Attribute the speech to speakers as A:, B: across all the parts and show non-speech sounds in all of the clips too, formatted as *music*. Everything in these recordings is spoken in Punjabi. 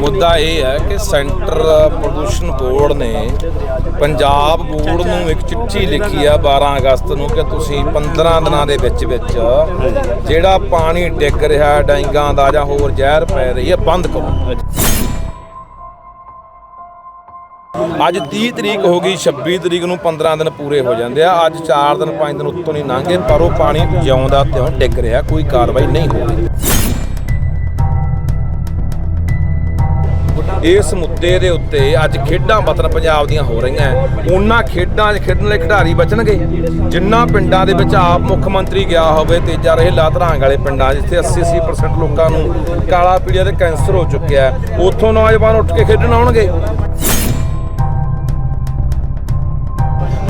A: ਮੁੱਦਾ ਇਹ ਹੈ ਕਿ ਸੈਂਟਰ ਪ੍ਰਦੂਸ਼ਣ ਬੋਰਡ ਨੇ ਪੰਜਾਬ ਬੋਰਡ ਨੂੰ ਇੱਕ ਚਿੱਠੀ ਲਿਖੀ ਆ 12 ਅਗਸਤ ਨੂੰ ਕਿ ਤੁਸੀਂ 15 ਦਿਨਾਂ ਦੇ ਵਿੱਚ ਵਿੱਚ ਜਿਹੜਾ ਪਾਣੀ ਡਿੱਗ ਰਿਹਾ ਡਾਈਂਗਾਂ ਦਾ ਜਾਂ ਹੋਰ ਜ਼ਹਿਰ ਪੈ ਰਹੀ ਹੈ, ਬੰਦ ਕਰੋ। ਅੱਜ 30 ਤਰੀਕ ਹੋ ਗਈ 26 ਤਰੀਕ ਨੂੰ 15 ਦਿਨ ਪੂਰੇ ਹੋ ਜਾਂਦੇ ਆ। ਅੱਜ 4 ਦਿਨ 5 ਦਿਨ ਉੱਤੋਂ ਨਹੀਂ ਲੰਘੇ, ਪਰ ਉਹ ਪਾਣੀ ਜਿਉਂਦਾ ਤਿਉਂ ਡਿੱਗ ਰਿਹਾ, ਕੋਈ ਕਾਰਵਾਈ ਨਹੀਂ ਹੋ ਰਹੀ। ਇਸ ਮੁੱਦੇ ਦੇ ਉੱਤੇ ਅੱਜ ਖੇਡਾਂ ਵਤਨ ਪੰਜਾਬ ਦੀਆਂ ਹੋ ਰਹੀਆਂ ਉਹਨਾਂ ਖੇਡਾਂ 'ਚ ਖੇਡਣ ਲਈ ਖਿਡਾਰੀ ਬਚਣਗੇ। ਜਿੰਨਾ ਪਿੰਡਾਂ ਦੇ ਵਿੱਚ ਆਪ ਮੁੱਖ ਮੰਤਰੀ ਗਿਆ ਹੋਵੇ ਤੇਜਾ ਰਹੇ ਲਾਧਰਾਂਗ ਵਾਲੇ ਪਿੰਡਾਂ ਜਿੱਥੇ 80-80% ਲੋਕਾਂ ਨੂੰ ਕਾਲਾ ਪੀੜੀਆ ਤੇ ਕੈਂਸਰ ਹੋ ਚੁੱਕਿਆ ਉੱਥੋਂ ਨੌਜਵਾਨ ਉੱਠ ਕੇ ਖੇਡਣ ਆਉਣਗੇ।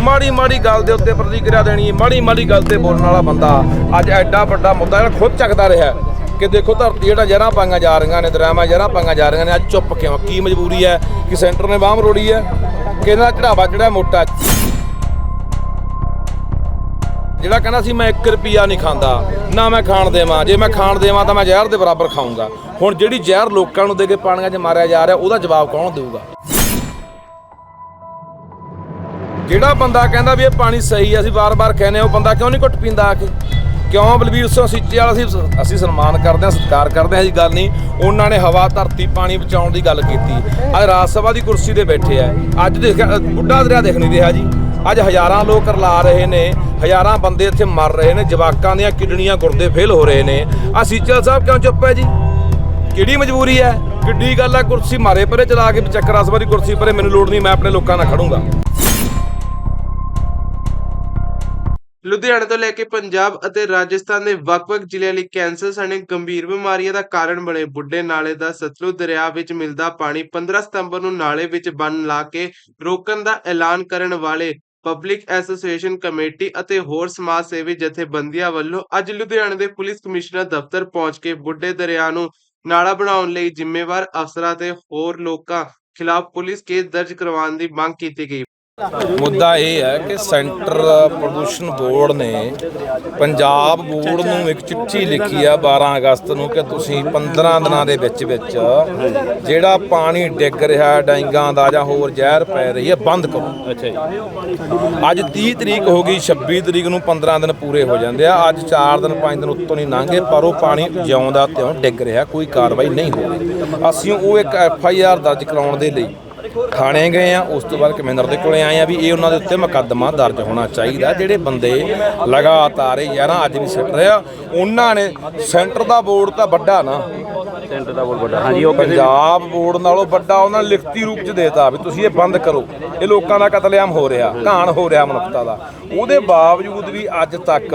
A: ਮਾੜੀ ਮਾੜੀ ਗੱਲ ਦੇ ਉੱਤੇ ਪ੍ਰਤੀਕਿਰਿਆ ਦੇਣੀ, ਮਾੜੀ ਮਾੜੀ ਗੱਲ ਤੇ ਬੋਲਣ ਵਾਲਾ ਬੰਦਾ ਅੱਜ ਐਡਾ ਵੱਡਾ ਮੁੱਦਾ ਜਿਹੜਾ ਖੁਦ ਚੱਕਦਾ ਰਿਹਾ ਕਿ ਦੇਖੋ ਧਰਤੀ ਜਿਹੜਾ ਜਰਾਂ ਪਾਈਆਂ ਜਾ ਰਹੀਆਂ ਨੇ, ਦਰਿਆਵਾਂ ਜਰਾਂ ਪਾਈਆਂ ਜਾ ਰਹੀਆਂ ਨੇ। ਅੱਜ ਚੁੱਪ ਕਿਉਂ? ਕੀ ਮਜਬੂਰੀ ਹੈ? ਕਿ ਸੈਂਟਰ ਨੇ ਬਾਹਮ ਰੋੜੀ ਹੈ? ਕਿ ਇਹਨਾਂ ਦਾ ਚੜਾਵਾ ਜਿਹੜਾ ਮੋਟਾ? ਜਿਹੜਾ ਕਹਿੰਦਾ ਸੀ, ਮੈਂ 1 ਰੁਪਿਆ ਨਹੀਂ ਖਾਂਦਾ, ਨਾ ਮੈਂ ਖਾਣ ਦੇਵਾਂ। ਜੇ ਮੈਂ ਖਾਣ ਦੇਵਾਂ ਤਾਂ ਮੈਂ ਜ਼ਹਿਰ ਦੇ ਬਰਾਬਰ ਖਾਊਂਗਾ। ਹੁਣ ਜਿਹੜੀ ਜ਼ਹਿਰ ਲੋਕਾਂ ਨੂੰ ਦੇ ਕੇ ਪਾਣੀਆਂ 'ਚ ਮਾਰਿਆ ਜਾ ਰਿਹਾ, ਉਹਦਾ ਜਵਾਬ ਕੌਣ ਦੇਊਗਾ? ਜਿਹੜਾ ਬੰਦਾ ਕਹਿੰਦਾ ਵੀ ਇਹ ਪਾਣੀ ਸਹੀ ਹੈ, ਅਸੀਂ ਵਾਰ-ਵਾਰ ਕਹਿੰਦੇ ਹਾਂ, ਉਹ ਬੰਦਾ ਕਿਉਂ ਨਹੀਂ ਘੁੱਟ ਪੀਂਦਾ ਆ ਕੇ? ਕਿਉਂ ਬਲਬੀਰ ਸਿੰਘ ਸੀਚੇ ਵਾਲਾ ਅਸੀਂ ਅਸੀਂ ਸਨਮਾਨ ਕਰਦੇ ਹਾਂ, ਸਤਿਕਾਰ ਕਰਦੇ ਹਾਂ, ਇਹ ਗੱਲ ਨਹੀਂ। ਉਹਨਾਂ ਨੇ ਹਵਾ, ਧਰਤੀ, ਪਾਣੀ ਬਚਾਉਣ ਦੀ ਗੱਲ ਕੀਤੀ। ਅੱਜ ਰਾਜ ਸਭਾ ਦੀ ਕੁਰਸੀ ਤੇ ਬੈਠੇ ਆ। ਅੱਜ ਦੇਖ, ਬੁੱਢਾ ਦਰਿਆ ਦੇਖ ਨਹੀਂ ਰਿਹਾ ਜੀ। ਅੱਜ ਹਜ਼ਾਰਾਂ ਲੋਕ ਰਲਾ ਰਹੇ ਨੇ, ਹਜ਼ਾਰਾਂ ਬੰਦੇ ਇੱਥੇ ਮਰ ਰਹੇ ਨੇ, ਜਵਾਕਾਂ ਦੀਆਂ ਕਿਡਨੀਆਂ ਗੁਰਦੇ ਫੇਲ ਹੋ ਰਹੇ ਨੇ। ਆ ਸੀਚਲ ਸਾਹਿਬ ਕਿਉਂ ਚੁੱਪ ਹੈ ਜੀ? ਕਿਹੜੀ ਮਜਬੂਰੀ ਹੈ? ਕਿੱਡੀ ਗੱਲ ਹੈ, ਕੁਰਸੀ ਮਾਰੇ ਪਰੇ ਚਲਾ ਕੇ ਚੱਕਰ ਆਸਵਾ ਦੀ ਕੁਰਸੀ ਪਰੇ ਮੈਨੂੰ ਲੋੜ ਨਹੀਂ, ਮੈਂ ਆਪਣੇ ਲੋਕਾਂ ਨਾਲ ਖੜੂੰਗਾ।
B: ਲੁਧਿਆਣਾ ਤੋਂ ਲੈ ਕੇ ਪੰਜਾਬ ਅਤੇ ਰਾਜਸਥਾਨ ਦੇ ਵੱਖ-ਵੱਖ ਜ਼ਿਲ੍ਹਿਆਂ ਲਈ ਕੈਂਸਰ ਸਣੇ ਗੰਭੀਰ ਬਿਮਾਰੀਆਂ ਦਾ ਕਾਰਨ ਬਣੇ ਬੁੱਢੇ ਨਾਲੇ ਦਾ ਸਤਲੁਜ ਦਰਿਆ ਵਿੱਚ ਮਿਲਦਾ ਪਾਣੀ 15 ਸਤੰਬਰ ਨੂੰ ਨਾਲੇ ਵਿੱਚ ਬੰਨ ਲਾ ਕੇ ਰੋਕਣ ਦਾ ਐਲਾਨ ਕਰਨ ਵਾਲੇ ਪਬਲਿਕ ਐਸੋਸੀਏਸ਼ਨ ਕਮੇਟੀ ਅਤੇ ਹੋਰ ਸਮਾਜ ਸੇਵੀ ਜਥੇਬੰਦੀਆਂ ਵੱਲੋਂ ਅੱਜ ਲੁਧਿਆਣਾ ਦੇ ਪੁਲਿਸ ਕਮਿਸ਼ਨਰ ਦਫ਼ਤਰ ਪਹੁੰਚ ਕੇ ਬੁੱਢੇ ਦਰਿਆ ਨੂੰ ਨਾਲਾ ਬਣਾਉਣ ਲਈ ਜ਼ਿੰਮੇਵਾਰ ਅਫਸਰਾਂ ਤੇ ਹੋਰ ਲੋਕਾਂ ਖਿਲਾਫ ਪੁਲਿਸ ਕੇਸ ਦਰਜ ਕਰਵਾਉਣ ਦੀ ਮੰਗ ਕੀਤੀ ਗਈ।
A: ਮੁੱਦਾ ਇਹ ਹੈ ਕਿ ਸੈਂਟਰ ਪ੍ਰਦੂਸ਼ਣ ਬੋਰਡ ਨੇ ਪੰਜਾਬ ਬੋਰਡ ਨੂੰ ਇੱਕ ਚਿੱਠੀ ਲਿਖੀ ਆ 12 ਅਗਸਤ ਨੂੰ ਕਿ ਤੁਸੀਂ 15 ਦਿਨਾਂ ਦੇ ਵਿੱਚ ਵਿੱਚ ਜਿਹੜਾ ਪਾਣੀ ਡਿੱਗ ਰਿਹਾ ਡਾਈਂਗਾਂ ਦਾ ਜਾਂ ਹੋਰ ਜ਼ਹਿਰ ਪੈ ਰਹੀ ਹੈ ਬੰਦ ਕਰੋ।
C: ਅੱਛਾ
A: ਅੱਜ 30 ਤਰੀਕ ਹੋ ਗਈ 26 ਤਰੀਕ ਨੂੰ 15 ਦਿਨ ਪੂਰੇ ਹੋ ਜਾਂਦੇ ਆ। ਅੱਜ 4 ਦਿਨ 5 ਦਿਨ ਉੱਤੋਂ ਨਹੀਂ ਲੰਘੇ ਪਰ ਉਹ ਪਾਣੀ ਜਿਉਂਦਾ ਤਿਉਂ ਡਿੱਗ ਰਿਹਾ ਕੋਈ ਕਾਰਵਾਈ ਨਹੀਂ ਹੋ ਰਹੀ। ਅਸੀਂ ਉਹ ਇੱਕ ਐਫ ਆਈ ਆਰ ਦਰਜ ਕਰਾਉਣ ਦੇ ਲਈ ਥਾਣੇ ਗਏ ਆ ਉਸ ਤੋਂ ਬਾਅਦ ਕਮਿੰਦਰ ਦੇ ਕੋਲੇ ਆਏ ਆ ਵੀ ਇਹ ਉਹਨਾਂ ਦੇ ਉੱਤੇ ਮੁਕੱਦਮਾ ਦਰਜ ਹੋਣਾ ਚਾਹੀਦਾ। ਜਿਹੜੇ ਬੰਦੇ ਲਗਾਤਾਰ ਇਹ ਯਾਰਾਂ ਅੱਜ ਵੀ ਸਿੱਟ ਰਿਹਾ ਉਹਨਾਂ ਨੇ ਸੈਂਟਰ ਦਾ ਬੋਰਡ ਤਾਂ ਵੱਡਾ ਨਾ।
C: ਸੈਂਟਰ ਦਾ ਬਹੁਤ ਵੱਡਾ। ਹਾਂਜੀ ਉਹ
A: ਪੰਜਾਬ ਬੋਰਡ ਨਾਲੋਂ ਵੱਡਾ ਉਹਨਾਂ ਨੇ ਲਿਖਤੀ ਰੂਪ ਚ ਦੇਤਾ ਵੀ ਤੁਸੀਂ ਇਹ ਬੰਦ ਕਰੋ। ਇਹ ਲੋਕਾਂ ਦਾ ਕਤਲੇਆਮ ਹੋ ਰਿਹਾ ਘਾਣ ਹੋ ਰਿਹਾ ਮਨੁੱਖਤਾ ਦਾ। ਉਹਦੇ ਬਾਵਜੂਦ ਵੀ ਅੱਜ ਤੱਕ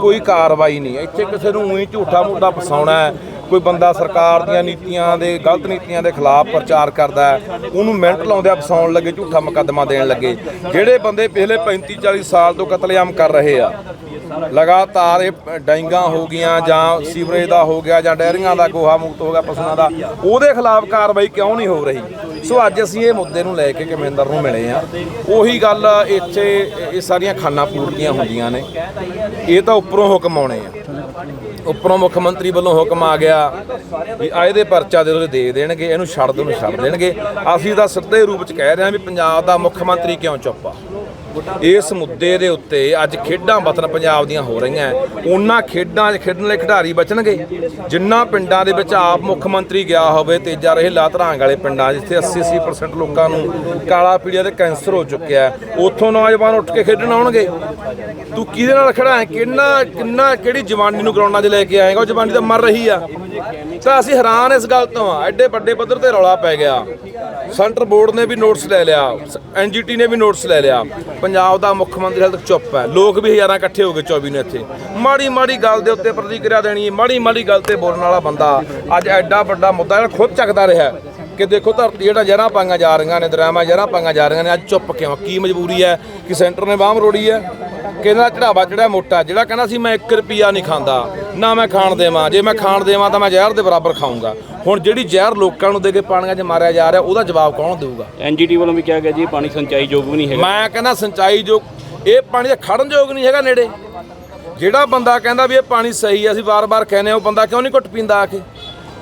A: ਕੋਈ ਕਾਰਵਾਈ ਨਹੀਂ ਇੱਥੇ ਕਿਸੇ ਨੂੰ ਉਹੀ ਝੂਠਾ ਮੂਠਾ ਫਸਾਉਣਾ ਹੈ ਕੋਈ ਬੰਦਾ ਸਰਕਾਰ ਦੀਆਂ ਨੀਤੀਆਂ ਦੇ, ਗਲਤ ਨੀਤੀਆਂ ਦੇ ਖਿਲਾਫ ਪ੍ਰਚਾਰ ਕਰਦਾ ਹੈ, ਉਹਨੂੰ ਮਿੰਟ ਲਾਉਂਦੇ ਆ ਫਸਾਉਣ ਲੱਗੇ, ਝੂਠਾ ਮੁਕੱਦਮਾ ਦੇਣ ਲੱਗੇ। ਜਿਹੜੇ ਬੰਦੇ ਪਿਛਲੇ 35 40 ਸਾਲ ਤੋਂ ਕਤਲੇਆਮ ਕਰ ਰਹੇ ਆ, ਲਗਾਤਾਰ ਇਹ ਡਾਈਂਗਾਂ ਹੋ ਗਈਆਂ ਜਾਂ ਸੀਵਰੇਜ ਦਾ ਹੋ ਗਿਆ ਜਾਂ ਡੈਰੀਆਂ ਦਾ ਗੋਹਾ ਮੁਕਤ ਹੋ ਗਿਆ ਪਸ਼ੂਆਂ ਦਾ, ਉਹਦੇ ਖਿਲਾਫ ਕਾਰਵਾਈ ਕਿਉਂ ਨਹੀਂ ਹੋ ਰਹੀ? ਸੋ ਅੱਜ ਅਸੀਂ ਇਹ ਮੁੱਦੇ ਨੂੰ ਲੈ ਕੇ ਕਮਿੰਦਰ ਨੂੰ ਮਿਲੇ ਆ ਉਹੀ ਗੱਲ ਇੱਥੇ, ਇਹ ਸਾਰੀਆਂ ਖਾਨਾ ਪੂਰਤੀਆਂ ਹੁੰਦੀਆਂ ਨੇ। ਇਹ ਤਾਂ ਉੱਪਰੋਂ ਹੁਕਮ ਆਉਣੇ ਆ। ਉੱਪਰੋਂ ਮੁੱਖ ਮੰਤਰੀ ਵੱਲੋਂ ਹੁਕਮ ਆ ਗਿਆ ਵੀ ਆ ਇਹਦੇ ਪਰਚਾ ਦੇ ਦੇ ਦੇਣਗੇ, ਇਹਨੂੰ ਛੱਡ ਦੋ ਨੂੰ ਛੱਡ ਦੇਣਗੇ। ਅਸੀਂ ਤਾਂ ਸਿੱਧੇ ਰੂਪ ਚ ਕਹਿ ਰਹੇ ਹਾਂ ਵੀ ਪੰਜਾਬ ਦਾ ਮੁੱਖ ਮੰਤਰੀ ਕਿਉਂ ਚੁੱਪ ਆ? ਇਸ ਮੁੱਦੇ ਦੇ ਉੱਤੇ ਅੱਜ ਖੇਡਾਂ ਵਤਨ ਪੰਜਾਬ ਦੀਆਂ ਹੋ ਰਹੀਆਂ ਉਹਨਾਂ ਖੇਡਾਂ 'ਚ ਖੇਡਣ ਲਈ ਖਿਡਾਰੀ ਬਚਣਗੇ। ਜਿੰਨਾ ਪਿੰਡਾਂ ਦੇ ਵਿੱਚ ਆਪ ਮੁੱਖ ਮੰਤਰੀ ਗਿਆ ਹੋਵੇ, ਤੇਜਾ ਰਹੇ ਲਾਧਰਾਂਗ ਵਾਲੇ ਪਿੰਡਾਂ, ਜਿੱਥੇ 80-80% ਲੋਕਾਂ ਨੂੰ ਕਾਲਾ ਪੀੜੀਆ ਤੇ ਕੈਂਸਰ ਹੋ ਚੁੱਕਿਆ ਉੱਥੋਂ ਨੌਜਵਾਨ ਉੱਠ ਕੇ ਖੇਡਣ ਆਉਣਗੇ। ਤੂੰ ਕਿਹਦੇ ਨਾਲ ਖੜਾ ਹੈ? ਕਿੰਨਾ ਕਿੰਨਾ, ਕਿਹੜੀ ਜਵਾਨੀ ਨੂੰ ਗਰਾਊਂਡਾਂ 'ਚ ਲੈ ਕੇ ਆਏਗਾ? ਉਹ ਜਵਾਨੀ ਤਾਂ ਮਰ ਰਹੀ ਆ। ਤਾਂ ਅਸੀਂ ਹੈਰਾਨ ਇਸ ਗੱਲ ਤੋਂ ਆ। ਐਡੇ ਵੱਡੇ ਪੱਧਰ ਤੇ ਰੌਲਾ ਪੈ ਗਿਆ। ਸੈਂਟਰ ਬੋਰਡ ਨੇ ਵੀ ਨੋਟਿਸ ਲੈ ਲਿਆ ਐਨਜੀਟੀ ਨੇ ਵੀ ਨੋਟਿਸ ਲੈ ਲਿਆ। ਪੰਜਾਬ ਦਾ ਮੁੱਖ ਮੰਤਰੀ ਹਾਲੇ ਤੱਕ ਚੁੱਪ ਹੈ। ਲੋਕ ਵੀ ਹਜ਼ਾਰਾਂ ਇਕੱਠੇ ਹੋ ਗਏ 24 ਨੂੰ ਇੱਥੇ। ਮਾੜੀ ਮਾੜੀ ਗੱਲ ਦੇ ਉੱਤੇ ਪ੍ਰਤੀਕਿਰਿਆ ਦੇਣੀ, ਮਾੜੀ ਮਾੜੀ ਗੱਲ ਤੇ ਬੋਲਣ ਵਾਲਾ ਬੰਦਾ ਅੱਜ ਐਡਾ ਵੱਡਾ ਮੁੱਦਾ ਜਿਹੜਾ ਖੁਦ ਚੱਕਦਾ ਰਿਹਾ ਕਿ ਦੇਖੋ ਧਰਤੀ ਜਿਹੜਾ ਜਰਾਂ ਪਾਈਆਂ ਜਾ ਰਹੀਆਂ ਨੇ, ਦਰਿਆਵਾਂ ਜਰਾਂ ਪਾਈਆਂ ਜਾ ਰਹੀਆਂ ਨੇ, ਅੱਜ ਚੁੱਪ ਕਿਉਂ? ਕੀ ਮਜਬੂਰੀ ਹੈ? ਕਿ ਸੈਂਟਰ ਨੇ ਬਾਹਮ ਰੋੜੀ ਹੈ? ਕਿ ਇਹਨਾਂ ਚੜਾਵਾ ਜਿਹੜਾ ਮੋਟਾ ਜਿਹੜਾ ਕਹਿੰਦਾ ਸੀ ਮੈਂ 1 ਰੁਪਿਆ ਨਹੀਂ ਖਾਂਦਾ, ਨਾ ਮੈਂ ਖਾਣ ਦੇਵਾਂ, ਜੇ ਮੈਂ ਖਾਣ ਦੇਵਾਂ ਤਾਂ ਮੈਂ ਜ਼ਹਿਰ ਦੇ ਬਰਾਬਰ ਖਾਊਂਗਾ। ਹੁਣ ਜਿਹੜੀ ਜ਼ਹਿਰ ਲੋਕਾਂ ਨੂੰ ਦੇ ਕੇ ਪਾਣੀਆਂ 'ਚ ਮਾਰਿਆ ਜਾ ਰਿਹਾ ਉਹਦਾ ਜਵਾਬ ਕੌਣ ਦੇਊਗਾ?
C: ਐਨਜੀਟੀ ਵੱਲੋਂ ਵੀ ਕਿਹਾ ਗਿਆ ਜੀ ਪਾਣੀ ਸਿੰਚਾਈ ਯੋਗ ਵੀ ਨਹੀਂ ਹੈਗਾ।
A: ਮੈਂ ਕਹਿੰਦਾ ਸਿੰਚਾਈ ਜੋ ਇਹ ਪਾਣੀ ਦਾ ਖੜਨ ਯੋਗ ਨਹੀਂ ਹੈਗਾ ਨੇੜੇ। ਜਿਹੜਾ ਬੰਦਾ ਕਹਿੰਦਾ ਵੀ ਇਹ ਪਾਣੀ ਸਹੀ ਹੈ ਅਸੀਂ ਵਾਰ-ਵਾਰ ਕਹਿੰਦੇ ਉਹ ਬੰਦਾ ਕਿਉਂ ਨਹੀਂ ਘੁੱਟ ਪੀਂਦਾ ਆ ਕੇ?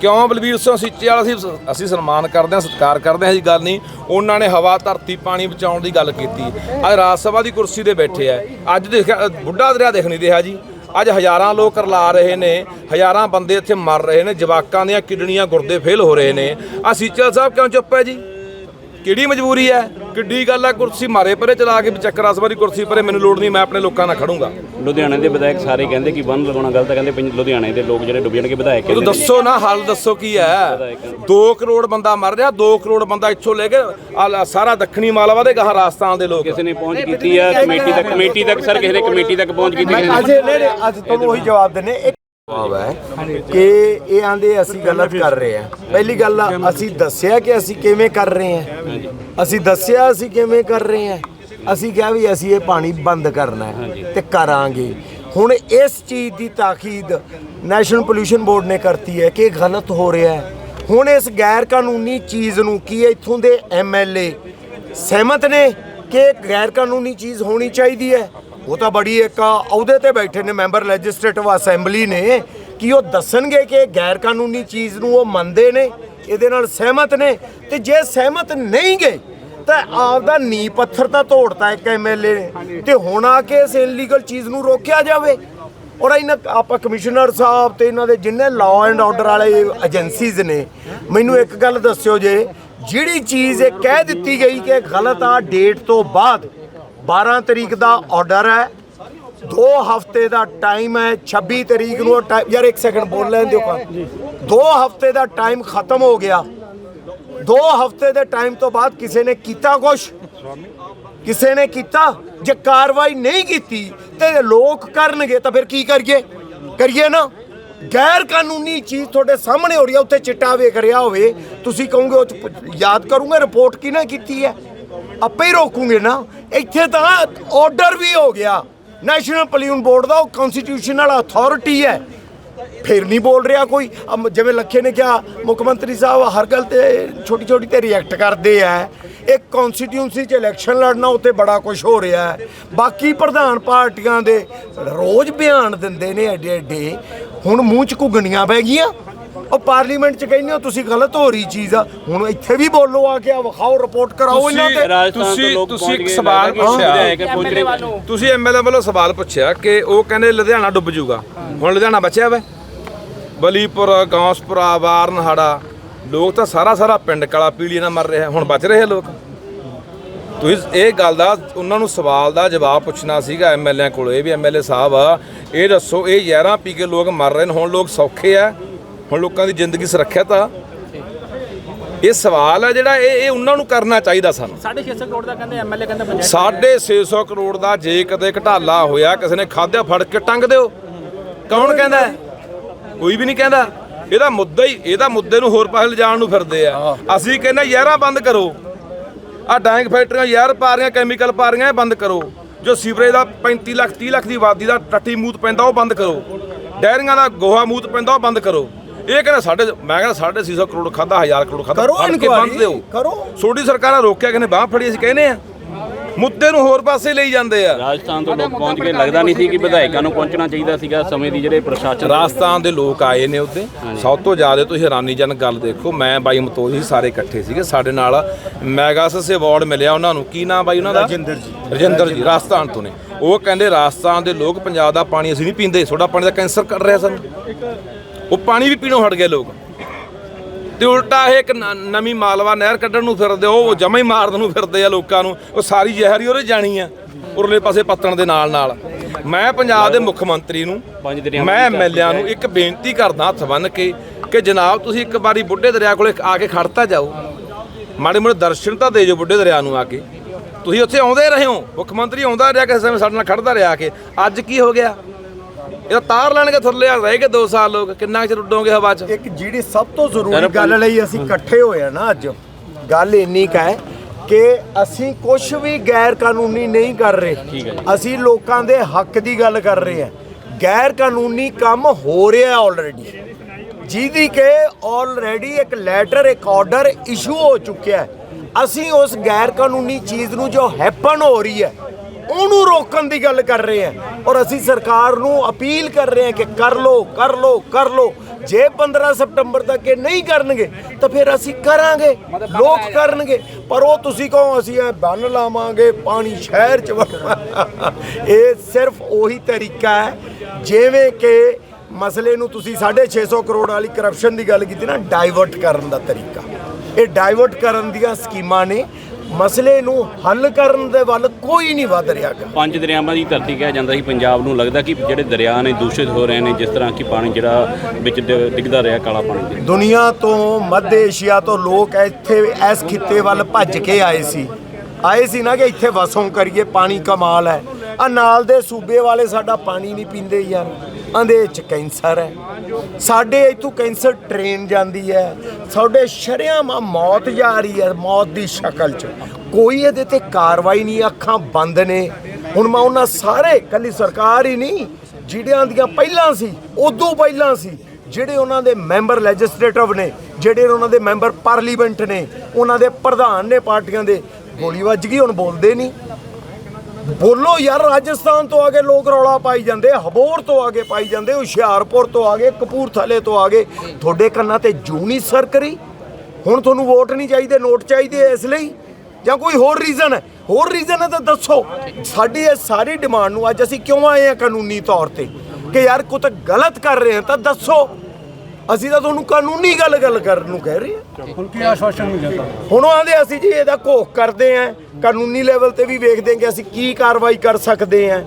A: ਕਿਉਂ ਬਲਬੀਰ ਸਿੰਘ ਸੀਚੇ ਵਾਲਾ ਅਸੀਂ ਅਸੀਂ ਸਨਮਾਨ ਕਰਦੇ ਹਾਂ ਸਤਿਕਾਰ ਕਰਦੇ ਹਾਂ ਜੀ ਗੱਲ ਨਹੀਂ। ਉਹਨਾਂ ਨੇ ਹਵਾ ਧਰਤੀ ਪਾਣੀ ਬਚਾਉਣ ਦੀ ਗੱਲ ਕੀਤੀ। ਅੱਜ ਰਾਜ ਸਭਾ ਦੀ ਕੁਰਸੀ ਤੇ ਬੈਠੇ ਆ। ਅੱਜ ਦੇਖਿਆ ਬੁੱਢਾ ਦਰਿਆ ਦਿਖ ਨਹੀਂ ਰਿਹਾ ਜੀ। ਅੱਜ ਹਜ਼ਾਰਾਂ ਲੋਕ ਰਲਾ ਰਹੇ ਨੇ, ਹਜ਼ਾਰਾਂ ਬੰਦੇ ਇੱਥੇ ਮਰ ਰਹੇ ਨੇ, ਜਵਾਕਾਂ ਦੀਆਂ ਕਿਡਨੀਆਂ ਗੁਰਦੇ ਫੇਲ ਹੋ ਰਹੇ ਨੇ। ਆ ਸੀਚਲ ਸਾਹਿਬ ਕਿਉਂ ਚੁੱਪ ਹੈ ਜੀ? ਕਿਹੜੀ ਮਜਬੂਰੀ ਹੈ? ਕਿੱਡੀ ਗੱਲ ਹੈ ਕੁਰਸੀ ਮਾਰੇ ਪਰੇ ਚਲਾ ਕੇ ਵੀ ਚੱਕਰ ਆਸਵਾਰੀ ਕੁਰਸੀ ਪਰੇ ਮੈਨੂੰ ਲੋੜ ਨਹੀਂ ਮੈਂ ਆਪਣੇ ਲੋਕਾਂ ਨਾਲ ਖੜੂੰਗਾ।
C: ਲੁਧਿਆਣੇ ਦੇ ਵਿਧਾਇਕ ਸਾਰੇ ਕਹਿੰਦੇ ਕਿ ਬੰਨ ਲਗਾਉਣਾ ਗਲਤ ਹੈ ਕਹਿੰਦੇ ਪੰਜ- ਲੁਧਿਆਣੇ ਦੇ ਲੋਕ ਜਿਹੜੇ ਡੁੱਬਣ ਕੇ ਵਿਧਾਇਕ
A: ਤੂੰ
C: ਕਹਿੰਦੇ
A: ਦੱਸੋ ਨਾ ਹੱਲ ਦੱਸੋ ਕੀ ਹੈ 2 ਕਰੋੜ ਬੰਦਾ ਮਰ ਰਿਹਾ 2 ਕਰੋੜ ਬੰਦਾ ਇੱਥੋਂ ਲੈ ਕੇ ਆਹ ਲੈ ਸਾਰਾ ਦੱਖਣੀ ਮਾਲਵਾ ਦੇ ਗਾਹ ਰਾਜਸਥਾਨ ਦੇ ਲੋਕ।
C: ਕਿਸੇ ਨੇ ਪਹੁੰਚ ਕੀਤੀ ਆ ਕਮੇਟੀ ਤੱਕ ਕਮੇਟੀ ਤੱਕ ਸਰ ਕਿਸੇ ਨੇ ਕਮੇਟੀ ਤੱਕ ਪਹੁੰਚ ਕੀਤੀ ਕਿਸੇ ਨੇ
D: ਅੱਜ ਨਹੀਂ। ਨਹੀਂ ਅੱਜ ਤੁਹਾਨੂੰ ਉਹੀ ਜਵਾਬ ਦਿੰਨੇ ਇੱਕ ਜਵਾਬ ਹੈ ਕਿ ਇਹ ਆਂਦੇ ਅਸੀਂ ਗਲਤ ਕਰ ਰਹੇ ਹਾਂ। ਪਹਿਲੀ ਗੱਲ ਆ, ਅਸੀਂ ਦੱਸਿਆ ਕਿ ਅਸੀਂ ਕਿਵੇਂ ਕਰ ਰਹੇ ਹਾਂ। ਅਸੀਂ ਦੱਸਿਆ ਅਸੀਂ ਕਿਵੇਂ ਕਰ ਰਹੇ ਹਾਂ। ਅਸੀਂ ਕਿਹਾ ਵੀ ਅਸੀਂ ਇਹ ਪਾਣੀ ਬੰਦ ਕਰਨਾ ਹੈ ਤੇ ਕਰਾਂਗੇ। ਹੁਣ ਇਸ ਚੀਜ਼ ਦੀ ਤਾਕੀਦ ਨੈਸ਼ਨਲ ਪੋਲੂਸ਼ਨ ਬੋਰਡ ਨੇ ਕਰਤੀ ਹੈ ਕਿ ਇਹ ਗਲਤ ਹੋ ਰਿਹਾ ਹੈ। ਹੁਣ ਇਸ ਗੈਰ ਕਾਨੂੰਨੀ ਚੀਜ਼ ਨੂੰ ਕੀ ਇੱਥੋਂ ਦੇ ਐਮਐਲਏ ਸਹਿਮਤ ਨੇ ਕਿ ਇਹ ਗੈਰ ਕਾਨੂੰਨੀ ਚੀਜ਼ ਹੋਣੀ ਚਾਹੀਦੀ ਹੈ? ਉਹ ਤਾਂ ਬੜੀ ਇੱਕ ਅਹੁਦੇ ਤੇ ਬੈਠੇ ਨੇ ਮੈਂਬਰ ਲੈਜਿਸਲੇਟਿਵ ਅਸੈਂਬਲੀ ਨੇ। ਕਿ ਉਹ ਦੱਸਣਗੇ ਕਿ ਇਹ ਗੈਰ ਕਾਨੂੰਨੀ ਚੀਜ਼ ਨੂੰ ਉਹ ਮੰਨਦੇ ਨੇ? ਇਹਦੇ ਨਾਲ ਸਹਿਮਤ ਨੇ ਤੇ ਜੇ ਸਹਿਮਤ ਨਹੀਂ ਗਏ, ਤਾਂ ਆਪਦਾ ਨੀ ਪੱਥਰ ਤਾਂ ਤੋੜਤਾ ਇੱਕ ਐਮਐਲਏ ਨੇ। ਤੇ ਹੁਣ ਆ ਕੇ ਇਸ ਇਲੀਗਲ ਚੀਜ਼ ਨੂੰ ਰੋਕਿਆ ਜਾਵੇ। ਔਰ ਇਹਨਾਂ ਆਪਾਂ ਕਮਿਸ਼ਨਰ ਸਾਹਿਬ ਤੇ ਇਹਨਾਂ ਦੇ ਜਿੰਨੇ ਲਾਅ ਐਂਡ ਆਰਡਰ ਵਾਲੇ ਏਜੰਸੀਜ਼ ਨੇ, ਮੈਨੂੰ ਇੱਕ ਗੱਲ ਦੱਸਿਓ ਜੇ, ਜਿਹੜੀ ਚੀਜ਼ ਇਹ ਕਹਿ ਦਿੱਤੀ ਗਈ ਕਿ ਗਲਤ ਆ ਡੇਟ ਤੋਂ ਬਾਅਦ 12 ਤਰੀਕ ਦਾ ਆਰਡਰ ਹੈ ਦੋ ਹਫ਼ਤੇ ਦਾ ਟਾਈਮ ਹੈ 26 ਤਰੀਕ ਨੂੰ ਟਾਈਮ ਯਾਰ ਇੱਕ ਸੈਕਿੰਡ ਬੋਲ ਲੈਣ ਦਿਓ ਕਾ ਦੋ ਹਫ਼ਤੇ ਦਾ ਟਾਈਮ ਖਤਮ ਹੋ ਗਿਆ। ਦੋ ਹਫ਼ਤੇ ਦੇ ਟਾਈਮ ਤੋਂ ਬਾਅਦ ਕਿਸੇ ਨੇ ਕੀਤਾ ਕੁਛ? ਕਿਸੇ ਨੇ ਕੀਤਾ? ਜੇ ਕਾਰਵਾਈ ਨਹੀਂ ਕੀਤੀ, ਤੇ ਲੋਕ ਕਰਨਗੇ, ਤਾਂ ਫਿਰ ਕੀ ਕਰੀਏ? ਕਰੀਏ ਨਾ। ਗੈਰ ਕਾਨੂੰਨੀ ਚੀਜ਼ ਤੁਹਾਡੇ ਸਾਹਮਣੇ ਹੋ ਰਹੀ ਹੈ ਉੱਤੇ ਚਿੱਟਾ ਵੇਖ ਰਿਹਾ ਹੋਵੇ। ਤੁਸੀਂ ਕਹੋਗੇ, ਉਹ ਯਾਦ ਕਰੂੰਗਾ ਰਿਪੋਰਟ ਕਿਹਨੇ ਕੀਤੀ ਹੈ? ਆਪੇ ਹੀ ਰੋਕੂਗੇ ਨਾ। ਇੱਥੇ ਤਾਂ ਆਰਡਰ ਵੀ ਹੋ ਗਿਆ। ਨੈਸ਼ਨਲ ਪੋਲਿਊਸ਼ਨ ਬੋਰਡ ਦਾ ਉਹ ਕਨਸਟੀਟਿਊਸ਼ਨਲ ਅਥਾਰਟੀ ਹੈ। ਫਿਰ ਨਹੀਂ ਬੋਲ ਰਿਹਾ ਕੋਈ। ਜਿਵੇਂ ਲੱਖੇ ਨੇ ਕਿਹਾ, ਮੁੱਖ ਮੰਤਰੀ ਸਾਹਿਬ ਹਰ ਗੱਲ ਤੇ ਛੋਟੀ ਛੋਟੀ ਤੇ ਰਿਐਕਟ ਕਰਦੇ ਆ। ਇਹ ਕਨਸਟੀਟਿਊਂਸੀ 'ਚ ਇਲੈਕਸ਼ਨ ਲੜਨਾ ਉੱਤੇ ਬੜਾ ਕੁਝ ਹੋ ਰਿਹਾ ਹੈ। ਬਾਕੀ ਪ੍ਰਧਾਨ ਪਾਰਟੀਆਂ ਦੇ ਰੋਜ਼ ਬਿਆਨ ਦਿੰਦੇ ਨੇ ਐਡੇ ਐਡੇ ਹੁਣ ਮੂੰਹ 'ਚ ਘੁੱਗਣੀਆਂ ਪੈ ਗਈਆਂ। ਉਹ ਪਾਰਲੀਮੈਂਟ 'ਚ ਕਹਿੰਦੇ ਹੋ ਤੁਸੀਂ ਗਲਤ ਹੋ ਰਹੀ ਚੀਜ਼ ਆ। ਹੁਣ ਇੱਥੇ ਵੀ ਬੋਲੋ ਆ ਕੇ ਆ ਵਿਖਾਓ ਰਿਪੋਰਟ ਕਰਾਓ ਇਹਨਾਂ ਤੇ।
A: ਤੁਸੀਂ- ਤੁਸੀਂ ਇੱਕ ਸਵਾਲ ਪੁੱਛਿਆ। ਤੁਸੀਂ ਐਮਐਲਏ ਵੱਲੋਂ ਸਵਾਲ ਪੁੱਛਿਆ ਕਿ ਉਹ ਕਹਿੰਦੇ ਲੁਧਿਆਣਾ ਡੁੱਬ ਜਾਊਗਾ ਹੁਣ ਲੁਧਿਆਣਾ ਬਚਿਆ ਵਾ। ਬਲੀਪੁਰ ਗੌਂਸਪੁਰਾ ਵਾਰਨਹਾੜਾ ਲੋਕ ਤਾਂ ਸਾਰਾ ਸਾਰਾ ਪਿੰਡ ਕਾਲਾ ਪੀਲੀ ਨਾਲ ਮਰ ਰਿਹਾ ਹੁਣ ਬਚ ਰਹੇ ਲੋਕ? ਤੁਸੀਂ ਇਹ ਗੱਲ ਦਾ ਉਹਨਾਂ ਨੂੰ ਸਵਾਲ ਦਾ ਜਵਾਬ ਪੁੱਛਣਾ ਸੀਗਾ ਐਮਐਲਏ ਕੋਲ। ਇਹ ਵੀ ਐਮਐਲਏ ਸਾਹਿਬ ਇਹ ਦੱਸੋ ਇਹ ਜ਼ਹਿਰਾਂ ਪੀ ਕੇ ਲੋਕ ਮਰ ਰਹੇ ਨੇ। ਹੁਣ ਲੋਕ ਸੌਖੇ ਆ। ਹੁਣ ਲੋਕਾਂ ਦੀ ਜ਼ਿੰਦਗੀ ਸੁਰੱਖਿਅਤ ਆ। ਇਹ ਸਵਾਲ ਹੈ ਜਿਹੜਾ ਇਹ ਇਹ ਉਹਨਾਂ ਨੂੰ ਕਰਨਾ ਚਾਹੀਦਾ ਸਾਨੂੰ।
E: 650 ਕਰੋੜ ਦਾ ਕਹਿੰਦੇ ਐਮਐਲਏ ਕਹਿੰਦਾ ਪੰਚਾਇਤ
A: ਸਾਢੇ 600 ਕਰੋੜ ਦਾ ਜੇ ਕਦੇ ਘਟਾਲਾ ਹੋਇਆ ਕਿਸੇ ਨੇ ਖਾਧਿਆ ਫੜ ਕੇ ਟੰਗ ਦਿਓ। ਕੌਣ ਕਹਿੰਦਾ? ਕੋਈ ਵੀ ਨਹੀਂ ਕਹਿੰਦਾ। ਇਹਦਾ ਮੁੱਦਾ ਹੀ ਇਹਦਾ ਮੁੱਦੇ ਨੂੰ ਹੋਰ ਪਾਸੇ ਲਿਜਾਣ ਨੂੰ ਫਿਰਦੇ ਆ। ਅਸੀਂ ਕਹਿੰਦੇ ਯਾਰਾਂ ਬੰਦ ਕਰੋ। ਆ ਡੈਂਗ ਫੈਕਟਰੀਆਂ ਯਾਰ ਪਾ ਰਹੀਆਂ ਕੈਮੀਕਲ ਪਾ ਰਹੀਆਂ ਇਹ ਬੰਦ ਕਰੋ। ਜੋ ਸੀਵਰੇਜ ਦਾ 35 ਲੱਖ 30 ਲੱਖ ਦੀ ਆਬਾਦੀ ਦਾ ਟੱਟੀ ਮੂਤ ਪੈਂਦਾ ਉਹ ਬੰਦ ਕਰੋ। ਡੈਰੀਆਂ ਦਾ ਗੋਹਾ ਮੂਤ ਪੈਂਦਾ ਉਹ ਬੰਦ ਕਰੋ। ਇਹ ਕਹਿੰਦਾ ਸਾਡੇ ਮੈਂ ਕਹਿੰਦਾ 650 ਕਰੋੜ ਖਾਦਾ 1000 ਕਰੋੜ ਖਾਦਾ
D: ਕਰੋ
A: ਕੇ
D: ਇਨਕੁਆਰੀ ਕਰੋ।
A: ਛੋਟੀ ਸਰਕਾਰਾਂ ਰੋਕਿਆ ਕਿ ਨੇ ਬਾਹ ਫੜੀ ਅਸੀਂ ਕਹਿੰਦੇ ਆ। ਮੁੱਦੇ ਨੂੰ ਹੋਰ ਪਾਸੇ ਲਈ ਜਾਂਦੇ ਆ।
C: ਰਾਜਸਥਾਨ ਤੋਂ ਲੋਕ ਪਹੁੰਚ ਗਏ ਲੱਗਦਾ ਨਹੀਂ ਸੀ ਕਿ ਵਿਧਾਇਕਾਂ ਨੂੰ ਪਹੁੰਚਣਾ ਚਾਹੀਦਾ ਸੀਗਾ ਸਮੇਂ ਦੀ ਜਿਹੜੇ ਪ੍ਰਸ਼ਾਸਨ
A: ਰਾਜਸਥਾਨ ਦੇ ਲੋਕ ਆਏ ਨੇ ਉੱਤੇ। ਸਭ ਤੋਂ ਜ਼ਿਆਦਾ ਤੁਸੀਂ ਹੈਰਾਨੀਜਨਕ ਗੱਲ ਦੇਖੋ ਮੈਂ ਬਾਈ ਮਤੋਜ ਹੀ ਸਾਰੇ ਇਕੱਠੇ ਸੀਗੇ। ਸਾਡੇ ਨਾਲ ਮੈਗਾਸਸ ਅਵਾਰਡ ਮਿਲਿਆ ਉਹਨਾਂ ਨੂੰ। ਕੀ ਨਾਮ ਬਾਈ ਉਹਨਾਂ ਦਾ? ਰਜਿੰਦਰ ਜੀ। ਰਜਿੰਦਰ ਜੀ ਰਾਜਸਥਾਨ ਤੋਂ ਨੇ। ਉਹ ਕਹਿੰਦੇ ਰਾਜਸਥਾਨ ਦੇ ਲੋਕ ਪੰਜਾਬ ਦਾ ਪਾਣੀ ਅਸੀਂ ਨਹੀਂ ਪੀਂਦੇ। ਤੁਹਾਡਾ ਪਾਣੀ ਦਾ ਕੈਂਸਰ ਕਰ ਰਿਹਾ ਸਾਨੂੰ। ਉਹ ਪਾਣੀ ਵੀ ਪੀਣੋਂ ਹਟ ਗਏ ਲੋਕ। ਤੇ ਉਲਟਾ ਇਹ ਇੱਕ ਨਵੀਂ ਮਾਲਵਾ ਨਹਿਰ ਕੱਢਣ ਨੂੰ ਫਿਰਦੇ ਉਹ ਜਮਾ ਹੀ ਮਾਰਨ ਨੂੰ ਫਿਰਦੇ ਆ ਲੋਕਾਂ ਨੂੰ। ਉਹ ਸਾਰੀ ਜ਼ਹਿਰ ਹੀ ਉਹਦੇ ਜਾਣੀ ਆ ਉਰਲੇ ਪਾਸੇ ਪੱਤਣ ਦੇ ਨਾਲ ਨਾਲ ਮੈਂ ਪੰਜਾਬ ਦੇ ਮੁੱਖ ਮੰਤਰੀ ਨੂੰ ਮੈਂ ਐਮਐਲਏਆਂ ਨੂੰ ਇੱਕ ਬੇਨਤੀ ਕਰਦਾ ਹੱਥ ਬੰਨ ਕੇ ਕਿ ਜਨਾਬ ਤੁਸੀਂ ਇੱਕ ਵਾਰੀ ਬੁੱਢੇ ਦਰਿਆ ਕੋਲੇ ਆ ਕੇ ਖੜਤਾ ਜਾਓ। ਮਾੜੇ ਮੋੜੇ ਦਰਸ਼ਨ ਤਾਂ ਦੇ ਜੋ ਬੁੱਢੇ ਦਰਿਆ ਨੂੰ ਆ ਕੇ। ਤੁਸੀਂ ਉੱਥੇ ਆਉਂਦੇ ਰਹੇ ਹੋ ਮੁੱਖ ਮੰਤਰੀ ਆਉਂਦਾ ਰਿਹਾ ਕਿਸੇ ਸਮੇਂ ਸਾਡੇ ਨਾਲ ਖੜਦਾ ਰਿਹਾ ਕੇ। ਅੱਜ ਕੀ ਹੋ ਗਿਆ? ਇਹ ਤਾਂ ਤਾਰ ਲੈਣਗੇ ਥੱਲੇ ਆ ਰਹਿ ਗਏ 2 ਸਾਲ ਲੋਕ। ਕਿੰਨਾ ਚਿਰ ਉੱਡੋਗੇ ਹਵਾ 'ਚ?
D: ਇੱਕ ਜਿਹੜੀ ਸਭ ਤੋਂ ਜ਼ਰੂਰੀ ਗੱਲ ਲਈ ਅਸੀਂ ਇਕੱਠੇ ਹੋਏ ਆ ਨਾ ਅੱਜ ਗੱਲ ਇੰਨੀ ਕੁ ਹੈ ਕਿ ਅਸੀਂ ਕੁਝ ਵੀ ਗੈਰ ਕਾਨੂੰਨੀ ਨਹੀਂ ਕਰ ਰਹੇ। ਅਸੀਂ ਲੋਕਾਂ ਦੇ ਹੱਕ ਦੀ ਗੱਲ ਕਰ ਰਹੇ ਹਾਂ। ਗੈਰ ਕਾਨੂੰਨੀ ਕੰਮ ਹੋ ਰਿਹਾ ਆਲਰੇਡੀ ਜਿਹਦੀ ਕਿ ਆਲਰੇਡੀ ਇੱਕ ਲੈਟਰ ਇੱਕ ਆਰਡਰ ਇਸ਼ੂ ਹੋ ਚੁੱਕਿਆ ਹੈ। ਅਸੀਂ ਉਸ ਗੈਰ ਕਾਨੂੰਨੀ ਚੀਜ਼ ਨੂੰ ਜੋ ਹੈਪਨ ਹੋ ਰਹੀ ਹੈ ਉਹਨੂੰ ਰੋਕਣ ਦੀ ਗੱਲ ਕਰ ਰਹੇ ਹਾਂ ਔਰ ਅਸੀਂ ਸਰਕਾਰ ਨੂੰ ਅਪੀਲ ਕਰ ਰਹੇ ਹਾਂ ਕਿ ਕਰ ਲੋ ਕਰ ਲੋ ਕਰ ਲੋ ਜੇ 15 ਸਪਟੰਬਰ ਤੱਕ ਇਹ ਨਹੀਂ ਕਰਨਗੇ, ਤਾਂ ਫਿਰ ਅਸੀਂ ਕਰਾਂਗੇ, ਲੋਕ ਕਰਨਗੇ। ਪਰ ਉਹ ਤੁਸੀਂ ਕਹੋ, ਅਸੀਂ ਇਹ ਬੰਨ ਲਾਵਾਂਗੇ, ਪਾਣੀ ਸ਼ਹਿਰ ਚ ਵੜਨਾ। *laughs* ਇਹ ਸਿਰਫ ਉਹੀ ਤਰੀਕਾ ਹੈ, ਜਿਵੇਂ ਕਿ ਮਸਲੇ ਨੂੰ ਤੁਸੀਂ 650 ਕਰੋੜ ਵਾਲੀ ਕਰਪਸ਼ਨ ਦੀ ਗੱਲ ਕੀਤੀ ਨਾ ਡਾਈਵਰਟ ਕਰਨ ਦਾ ਤਰੀਕਾ। ਇਹ ਡਾਈਵਰਟ ਕਰਨ ਦੀਆਂ ਸਕੀਮਾਂ ਨੇ ਮਸਲੇ ਨੂੰ ਹੱਲ ਕਰਨ ਦੇ ਵੱਲ ਕੋਈ ਨਹੀਂ ਵੱਧ ਰਿਹਾ ਗਾ।
C: ਪੰਜ ਦਰਿਆਵਾਂ ਦੀ ਧਰਤੀ ਕਿਹਾ ਜਾਂਦਾ ਸੀ ਪੰਜਾਬ ਨੂੰ ਲੱਗਦਾ ਕਿ ਜਿਹੜੇ ਦਰਿਆ ਨੇ ਦੂਸ਼ਿਤ ਹੋ ਰਹੇ ਨੇ ਜਿਸ ਤਰ੍ਹਾਂ ਕਿ ਪਾਣੀ ਜਿਹੜਾ ਵਿੱਚ ਡ- ਡਿੱਗਦਾ ਰਿਹਾ ਕਾਲਾ ਪਾਣੀ
D: ਦੁਨੀਆ ਤੋਂ ਮੱਧ ਏਸ਼ੀਆ ਤੋਂ ਲੋਕ ਇੱਥੇ ਇਸ ਖਿੱਤੇ ਵੱਲ ਭੱਜ ਕੇ ਆਏ ਸੀ। ਆਏ ਸੀ ਨਾ ਕਿ ਇੱਥੇ ਵਸੋਂ ਕਰੀਏ ਪਾਣੀ ਕਮਾਲ ਹੈ। ਆ ਨਾਲ ਦੇ ਸੂਬੇ ਵਾਲੇ ਸਾਡਾ ਪਾਣੀ ਨਹੀਂ ਪੀਂਦੇ ਯਾਰ। ਆਂਦੇ ਚ ਕੈਂਸਰ ਹੈ। ਸਾਡੇ ਇੱਥੋਂ ਕੈਂਸਰ ਟ੍ਰੇਨ ਜਾਂਦੀ ਹੈ। ਸਾਡੇ ਸ਼ਰਿਆਮ ਮੌਤ ਜਾ ਰਹੀ ਹੈ, ਮੌਤ ਦੀ ਸ਼ਕਲ ਚ। ਕੋਈ ਇਹਦੇ ਤੇ ਕਾਰਵਾਈ ਨਹੀਂ, ਅੱਖਾਂ ਬੰਦ ਨੇ। ਹੁਣ ਮੈਂ ਉਹਨਾਂ ਸਾਰੇ ਕੱਲੀ ਸਰਕਾਰ ਹੀ ਨਹੀਂ, ਜਿਹੜਿਆਂ ਦੀਆਂ ਪਹਿਲਾਂ ਸੀ, ਉਦੋਂ ਪਹਿਲਾਂ ਸੀ, ਜਿਹੜੇ ਉਹਨਾਂ ਦੇ ਮੈਂਬਰ ਲੈਜਿਸਲੇਟਿਵ ਨੇ, ਜਿਹੜੇ ਉਹਨਾਂ ਦੇ ਮੈਂਬਰ ਪਾਰਲੀਮੈਂਟ ਨੇ, ਉਹਨਾਂ ਦੇ ਪ੍ਰਧਾਨ ਨੇ ਪਾਰਟੀਆਂ ਦੇ, ਗੋਲੀ ਵੱਜ ਗਈ, ਹੁਣ ਬੋਲਦੇ ਨਹੀਂ। ਬੋਲੋ ਯਾਰ, ਰਾਜਸਥਾਨ ਤੋਂ ਆ ਆਗੇ ਲੋਕ ਰੌਲਾ ਪਾਈ ਜਾਂਦੇ ਹਬੋਰ ਤੋਂ ਆ ਕੇ ਪਾਈ ਜਾਂਦੇ ਹੁਸ਼ਿਆਰਪੁਰ ਤੋਂ ਆ ਆਗੇ ਕਪੂਰਥਲੇ ਤੋਂ ਆ ਆਗੇ ਤੁਹਾਡੇ ਕੰਨਾਂ ਤੇ ਜੂਨੀ ਨਹੀਂ ਸਰ ਹੁਣ ਤੁਹਾਨੂੰ ਵੋਟ ਨਹੀਂ ਚਾਹੀਦੇ, ਨੋਟ ਚਾਹੀਦੇ ਇਸ ਲਈ? ਜਾਂ ਕੋਈ ਹੋਰ ਰੀਜ਼ਨ ਹੈ? ਹੋਰ ਰੀਜ਼ਨ ਹੈ ਤਾਂ ਦੱਸੋ। ਸਾਡੀ ਇਹ ਸਾਰੀ ਡਿਮਾਂਡ ਨੂੰ ਅੱਜ ਅਸੀਂ ਕਿਉਂ ਆਏ ਹਾਂ ਕਾਨੂੰਨੀ ਤੌਰ ਤੇ? ਕਿ ਯਾਰ ਕੁਝ ਗਲਤ ਕਰ ਰਹੇ ਹਾਂ ਤਾਂ ਦੱਸੋ। ਅਸੀਂ ਤਾਂ ਤੁਹਾਨੂੰ ਕਾਨੂੰਨੀ ਗੱਲ ਗੱਲ ਕਰਨ ਨੂੰ ਕਹਿ ਰਹੇ ਹਾਂ।
E: ਹੁਣ ਕੀ ਆਸ਼ਵਾਸਨ ਮਿਲਿਆ
D: ਹੁਣ ਉਹ ਆਂਦੇ ਅਸੀਂ ਜੀ ਇਹਦਾ ਘੋਖ ਕਰਦੇ ਆਂ ਕਾਨੂੰਨੀ ਲੈਵਲ ਤੇ ਵੀ ਵੇਖਦੇ ਹਾਂ ਕਿ ਅਸੀਂ ਕੀ ਕਾਰਵਾਈ ਕਰ ਸਕਦੇ ਆਂ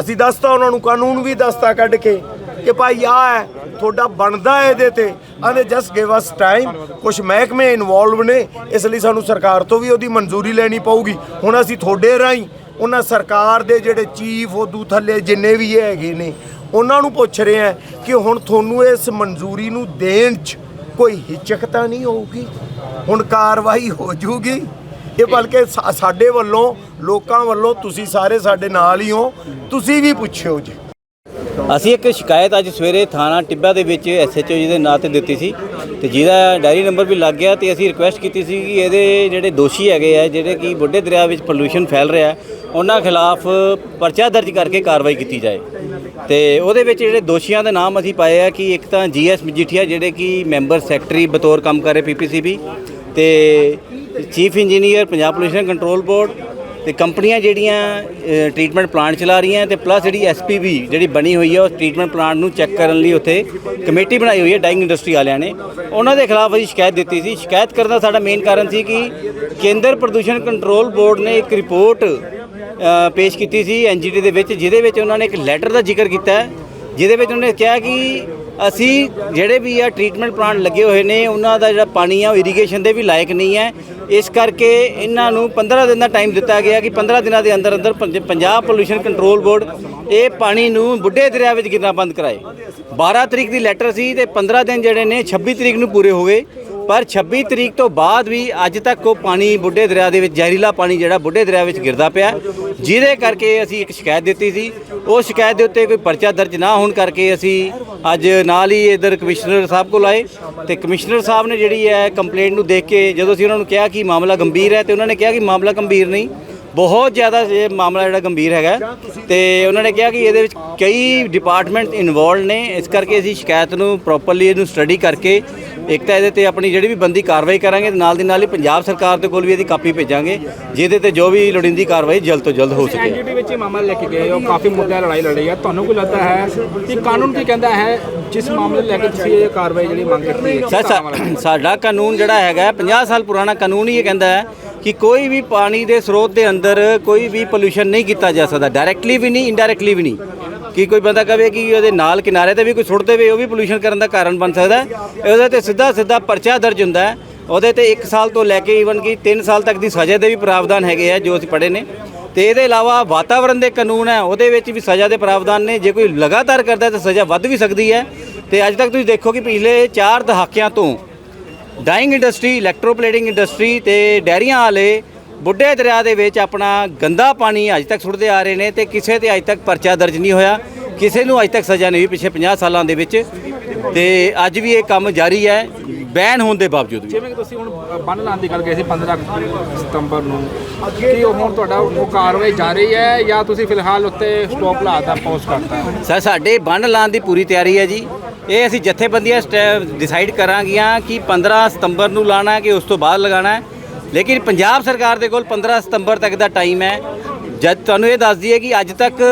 D: ਅਸੀਂ ਦੱਸਤਾ ਉਹਨਾਂ ਨੂੰ ਕਾਨੂੰਨ ਵੀ ਦੱਸਤਾ ਕੱਢ ਕੇ ਕਿ ਭਾਈ ਆ ਹੈ ਤੁਹਾਡਾ ਬਣਦਾ ਹੈ ਇਹਦੇ ਤੇ। ਆਂਦੇ ਜਸਟ ਗਿਵ ਅਸ ਟਾਈਮ ਕੁਝ ਮਹਿਕਮੇ ਇਨਵੋਲਵ ਨੇ ਇਸ ਲਈ ਸਾਨੂੰ ਸਰਕਾਰ ਤੋਂ ਵੀ ਉਹਦੀ ਮਨਜ਼ੂਰੀ ਲੈਣੀ ਪਊਗੀ। ਹੁਣ ਅਸੀਂ ਤੁਹਾਡੇ ਰਾਹੀਂ ਉਹਨਾਂ ਸਰਕਾਰ ਦੇ ਜਿਹੜੇ ਚੀਫ ਉਦੋਂ ਥੱਲੇ ਜਿੰਨੇ ਵੀ ਹੈਗੇ ਨੇ ਉਹਨਾਂ ਨੂੰ ਪੁੱਛ ਰਹੇ ਆ ਕਿ ਹੁਣ ਤੁਹਾਨੂੰ ਇਸ ਮਨਜ਼ੂਰੀ ਨੂੰ ਦੇਣ 'ਚ ਕੋਈ ਹਿਚਕ ਤਾਂ ਨਹੀਂ ਹੋਊਗੀ? ਹੁਣ ਕਾਰਵਾਈ ਹੋ ਜੂਗੀ? ਇਹ ਬਲਕਿ ਸਾ- ਸਾਡੇ ਵੱਲੋਂ, ਲੋਕਾਂ ਵੱਲੋਂ ਤੁਸੀਂ ਸਾਰੇ ਸਾਡੇ ਨਾਲ ਹੀ ਹੋ। ਤੁਸੀਂ ਵੀ ਪੁੱਛਿਓ ਜੀ।
F: ਅਸੀਂ ਇੱਕ ਸ਼ਿਕਾਇਤ ਅੱਜ ਸਵੇਰੇ ਥਾਣਾ ਟਿੱਬਾ ਦੇ ਵਿੱਚ ਐਸਐਚਓ ਜੀ ਦੇ ਨਾਂ ਤੇ ਦਿੱਤੀ ਸੀ। ਤੇ ਜਿਹਦਾ ਡਾਇਰੀ ਨੰਬਰ ਵੀ ਲੱਗ ਗਿਆ ਤੇ ਅਸੀਂ ਰਿਕੁਐਸਟ ਕੀਤੀ ਸੀ ਕਿ ਇਹਦੇ ਜਿਹੜੇ ਦੋਸ਼ੀ ਹੈਗੇ ਆ, ਜਿਹੜੇ ਕਿ ਬੁੱਢੇ ਦਰਿਆ ਵਿੱਚ ਪੋਲੂਸ਼ਨ ਫੈਲ ਰਿਹਾ, ਉਹਨਾਂ ਖਿਲਾਫ ਪਰਚਾ ਦਰਜ ਕਰਕੇ ਕਾਰਵਾਈ ਕੀਤੀ ਜਾਏ। ਤੇ ਉਹਦੇ ਵਿੱਚ ਜਿਹੜੇ ਦੋਸ਼ੀਆਂ ਦੇ ਨਾਮ ਅਸੀਂ ਪਾਏ ਆ ਕਿ ਇੱਕ ਤਾਂ ਜੀਐਸ ਮਜੀਠੀਆ, ਜਿਹੜੇ ਕਿ ਮੈਂਬਰ ਸੈਕਟਰੀ ਬਤੌਰ ਕੰਮ ਕਰ ਰਹੇ ਪੀਪੀਸੀਬੀ ਤੇ chief engineer Punjab pollution control board ਤੇ ਕੰਪਨੀਆਂ ਜਿਹੜੀਆਂ ਟ੍ਰੀਟਮੈਂਟ ਪਲਾਂਟ ਚਲਾ ਰਹੀਆਂ ਤੇ ਪਲੱਸ ਜਿਹੜੀ ਐਸਪੀਬੀ ਜਿਹੜੀ ਬਣੀ ਹੋਈ ਹੈ ਉਹ ਟ੍ਰੀਟਮੈਂਟ ਪਲਾਂਟ ਨੂੰ ਚੈੱਕ ਕਰਨ ਲਈ ਉੱਥੇ ਕਮੇਟੀ ਬਣਾਈ ਹੋਈ ਹੈ ਡਾਈਂਗ ਇੰਡਸਟਰੀ ਵਾਲਿਆਂ ਨੇ। ਉਹਨਾਂ ਦੇ ਖਿਲਾਫ ਅਸੀਂ ਸ਼ਿਕਾਇਤ ਦਿੱਤੀ ਸੀ। ਸ਼ਿਕਾਇਤ ਕਰਨ ਦਾ ਸਾਡਾ ਮੇਨ ਕਾਰਨ ਸੀ ਕਿ ਕੇਂਦਰ ਪ੍ਰਦੂਸ਼ਣ ਕੰਟਰੋਲ ਬੋਰਡ ਨੇ ਇੱਕ ਰਿਪੋਰਟ ਪੇਸ਼ ਕੀਤੀ ਸੀ ਐਨਜੀਟੀ ਦੇ ਵਿੱਚ, ਜਿਹਦੇ ਵਿੱਚ ਉਹਨਾਂ ਨੇ ਇੱਕ ਲੈਟਰ ਦਾ ਜ਼ਿਕਰ ਕੀਤਾ। ਜਿਹਦੇ ਵਿੱਚ ਉਹਨੇ ਕਿਹਾ ਕਿ ਅਸੀਂ ਜਿਹੜੇ ਵੀ ਆ ਟ੍ਰੀਟਮੈਂਟ ਪਲਾਂਟ ਲੱਗੇ ਹੋਏ ਨੇ, ਉਹਨਾਂ ਦਾ ਜਿਹੜਾ ਪਾਣੀ ਆ ਉਹ ਇਰੀਗੇਸ਼ਨ ਦੇ ਵੀ ਲਾਇਕ ਨਹੀਂ ਹੈ। ਇਸ ਕਰਕੇ ਇਹਨਾਂ ਨੂੰ 15 ਦਿਨ ਦਾ ਟਾਈਮ ਦਿੱਤਾ ਗਿਆ ਕਿ 15 ਦਿਨਾਂ ਦੇ ਅੰਦਰ ਅੰਦਰ ਪੰਜ- ਪੰਜਾਬ ਪੋਲੂਸ਼ਨ ਕੰਟਰੋਲ ਬੋਰਡ ਇਹ ਪਾਣੀ ਨੂੰ ਬੁੱਢੇ ਦਰਿਆ ਵਿੱਚ ਗਿਰਨਾ ਬੰਦ ਕਰਾਏ। 12 ਤਰੀਕ ਦੀ ਲੈਟਰ ਸੀ ਤੇ 15 ਦਿਨ ਜਿਹੜੇ ਨੇ 26 ਤਰੀਕ ਨੂੰ ਪੂਰੇ ਹੋ ਗਏ ਪਰ 26 ਤਰੀਕ ਤੋਂ ਬਾਅਦ ਵੀ ਅੱਜ ਤੱਕ ਉਹ ਪਾਣੀ ਬੁੱਢੇ ਦਰਿਆ ਦੇ ਵਿੱਚ, ਜ਼ਹਿਰੀਲਾ ਪਾਣੀ ਜਿਹੜਾ ਬੁੱਢੇ ਦਰਿਆ ਵਿੱਚ ਗਿਰਦਾ ਪਿਆ। ਜਿਹਦੇ ਕਰਕੇ ਅਸੀਂ ਇੱਕ ਸ਼ਿਕਾਇਤ ਦਿੱਤੀ ਸੀ। ਉਹ ਸ਼ਿਕਾਇਤ ਦੇ ਉੱਤੇ ਕੋਈ ਪਰਚਾ ਦਰਜ ਨਾ ਹੋਣ ਕਰਕੇ ਅਸੀਂ ਅੱਜ ਨਾਲ ਹੀ ਇਧਰ ਕਮਿਸ਼ਨਰ ਸਾਹਿਬ ਕੋਲ ਆਏ। ਤੇ ਕਮਿਸ਼ਨਰ ਸਾਹਿਬ ਨੇ ਜਿਹੜੀ ਹੈ ਕੰਪਲੇਂਟ ਨੂੰ ਦੇਖ ਕੇ ਜਦੋਂ ਅਸੀਂ ਉਹਨਾਂ ਨੂੰ ਕਿਹਾ ਕਿ ਮਾਮਲਾ ਗੰਭੀਰ ਹੈ, ਤੇ ਉਹਨਾਂ ਨੇ ਕਿਹਾ ਕਿ ਮਾਮਲਾ ਗੰਭੀਰ ਨਹੀਂ। ਬਹੁਤ ਜ਼ਿਆਦਾ ਇਹ ਮਾਮਲਾ ਜਿਹੜਾ ਗੰਭੀਰ ਹੈਗਾ। ਤੇ ਉਹਨਾਂ ਨੇ ਕਿਹਾ ਕਿ ਇਹਦੇ ਵਿੱਚ ਕਈ ਡਿਪਾਰਟਮੈਂਟ ਇਨਵੋਲਡ ਨੇ। ਇਸ ਕਰਕੇ ਅਸੀਂ ਸ਼ਿਕਾਇਤ ਨੂੰ ਪ੍ਰੋਪਰਲੀ ਇਹਨੂੰ ਸਟੱਡੀ ਕਰਕੇ ਇੱਕ ਤਾਂ ਇਹਦੇ ਤੇ ਆਪਣੀ ਜਿਹੜੀ ਵੀ ਬੰਦੀ ਕਾਰਵਾਈ ਕਰਾਂਗੇ ਤੇ ਨਾਲ ਦੀ ਨਾਲ ਹੀ ਪੰਜਾਬ ਸਰਕਾਰ ਦੇ ਕੋਲ ਵੀ ਇਹਦੀ ਕਾਪੀ ਭੇਜਾਂਗੇ ਜਿਹਦੇ ਤੇ ਜੋ ਵੀ ਲੋੜੀਂਦੀ ਕਾਰਵਾਈ ਜਲਦ ਤੋਂ ਜਲਦ ਹੋ ਸਕੇ।
E: ਐਨਜੀਟੀ ਵਿੱਚ ਇਹ ਮਾਮਲਾ ਲੈ ਕੇ ਗਏ ਹੋ ਕਾਫੀ ਮੁੱਦਿਆਂ ਲੜਾਈ ਲੜੀ ਹੈ। ਤੁਹਾਨੂੰ ਕੋਈ ਲੱਗਦਾ ਹੈ ਕਿ ਕਾਨੂੰਨ ਕੀ ਕਹਿੰਦਾ ਹੈ ਜਿਸ ਮਾਮਲੇ ਲੈ ਕੇ ਤੁਸੀਂ ਇਹ ਕਾਰਵਾਈ ਜਿਹੜੀ ਮੰਗ ਕੀਤੀ ਹੈ
F: ਸਾਡਾ ਕਾਨੂੰਨ ਜਿਹੜਾ ਹੈਗਾ 50 ਸਾਲ ਪੁਰਾਣਾ ਕਾਨੂੰਨ ਹੀ ਇਹ ਕਹਿੰਦਾ ਹੈ ਕਿ ਕੋਈ ਵੀ ਪਾਣੀ ਦੇ ਸਰੋਤ ਦੇ ਅੰਦਰ ਕੋਈ ਵੀ ਪੋਲੂਸ਼ਨ ਨਹੀਂ ਕੀਤਾ ਜਾ ਸਕਦਾ ਡਾਇਰੈਕਟਲੀ ਵੀ ਨਹੀਂ ਇਨਡਾਇਰੈਕਟਲੀ ਵੀ ਨਹੀਂ। ਕਿ ਕੋਈ ਬੰਦਾ ਕਵੇ ਕਿ ਉਹਦੇ ਨਾਲ ਕਿਨਾਰੇ ਤੇ ਵੀ ਕੋਈ ਸੁੱਟ ਦੇਵੇ ਉਹ ਵੀ ਪੋਲੂਸ਼ਨ ਕਰਨ ਦਾ ਕਾਰਨ ਬਣ ਸਕਦਾ ਹੈ। ਉਹਦੇ ਤੇ ਸਿੱਧਾ ਸਿੱਧਾ ਪਰਚਾ ਦਰਜ ਹੁੰਦਾ ਹੈ। ਉਹਦੇ ਤੇ 1 ਸਾਲ ਤੋਂ ਲੈ ਕੇ ਈਵਨ ਕਿ 3 ਸਾਲ ਤੱਕ ਦੀ ਸਜ਼ਾ ਦੇ ਵੀ ਪ੍ਰਾਵਧਾਨ ਹੈਗੇ ਆ ਜੋ ਅਸੀਂ ਪੜ੍ਹੇ ਨੇ। ਤੇ ਇਹਦੇ ਇਲਾਵਾ ਵਾਤਾਵਰਣ ਦੇ ਕਾਨੂੰਨ ਹੈ, ਉਹਦੇ ਵਿੱਚ ਵੀ ਸਜ਼ਾ ਦੇ ਪ੍ਰਾਵਧਾਨ ਨੇ। ਜੇ ਕੋਈ ਲਗਾਤਾਰ ਕਰਦਾ ਤਾਂ ਸਜ਼ਾ ਵੱਧ ਵੀ ਸਕਦੀ ਹੈ। ਤੇ ਅੱਜ ਤੱਕ ਤੁਸੀਂ ਦੇਖੋ ਕਿ ਪਿਛਲੇ 4 ਦਹਾਕਿਆਂ ਤੋਂ ਡਾਈਂਗ ਇੰਡਸਟਰੀ ਇਲੈਕਟ੍ਰੋਪਲੇਟਿੰਗ ਇੰਡਸਟਰੀ ਤੇ ਡੈਰੀਆਂ ਵਾਲੇ ਬੁੱਢੇ ਦਰਿਆ ਦੇ ਵਿੱਚ ਆਪਣਾ ਗੰਦਾ ਪਾਣੀ ਅੱਜ ਤੱਕ ਸੁੱਟਦੇ ਆ ਰਹੇ ਨੇ ਤੇ ਕਿਸੇ ਤੇ ਅੱਜ ਤੱਕ ਪਰਚਾ ਦਰਜ ਨਹੀਂ ਹੋਇਆ। ਕਿਸੇ ਨੂੰ ਅੱਜ ਤੱਕ ਸਜ਼ਾ ਨਹੀਂ ਹੋਈ ਪਿਛਲੇ 50 ਸਾਲਾਂ ਦੇ ਵਿੱਚ। ਤੇ ਅੱਜ ਵੀ ਇਹ ਕੰਮ ਜਾਰੀ ਹੈ ਬੈਨ ਹੋਣ ਦੇ ਬਾਵਜੂਦ ਵੀ।
E: ਜਿਵੇਂ ਕਿ ਤੁਸੀਂ ਹੁਣ ਬੰਨ ਲਾਉਣ ਦੀ ਗੱਲ ਕਰੀ ਸੀ 15 ਸਤੰਬਰ ਨੂੰ। ਕੀ ਉਹ ਹੁਣ ਤੁਹਾਡਾ ਉਹ ਕਾਰਵਾਈ ਜਾਰੀ ਹੈ ਜਾਂ ਤੁਸੀਂ ਫਿਲਹਾਲ ਉੱਤੇ ਸਟਾਪ ਲਾਤਾ ਪੌਜ਼ ਕਰਤਾ
F: ਸਰ ਸਾਡੇ ਬੰਨ ਲਾਉਣ ਦੀ ਪੂਰੀ ਤਿਆਰੀ ਹੈ ਜੀ। ਇਹ ਅਸੀਂ ਜਥੇਬੰਦੀਆਂ ਡਿਸਾਈਡ ਕਰਾਂਗੀਆਂ ਕਿ 15 ਸਤੰਬਰ ਨੂੰ ਲਾਣਾ ਹੈ ਕਿ ਉਸ ਤੋਂ ਬਾਅਦ ਲਗਾਉਣਾ ਹੈ। ਲੇਕਿਨ ਪੰਜਾਬ ਸਰਕਾਰ ਦੇ ਕੋਲ 15 ਸਤੰਬਰ ਤੱਕ ਦਾ ਟਾਈਮ ਹੈ। ਜਦ ਤੁਹਾਨੂੰ ਇਹ ਦੱਸਦੀ ਹੈ ਕਿ ਅੱਜ ਤੱਕ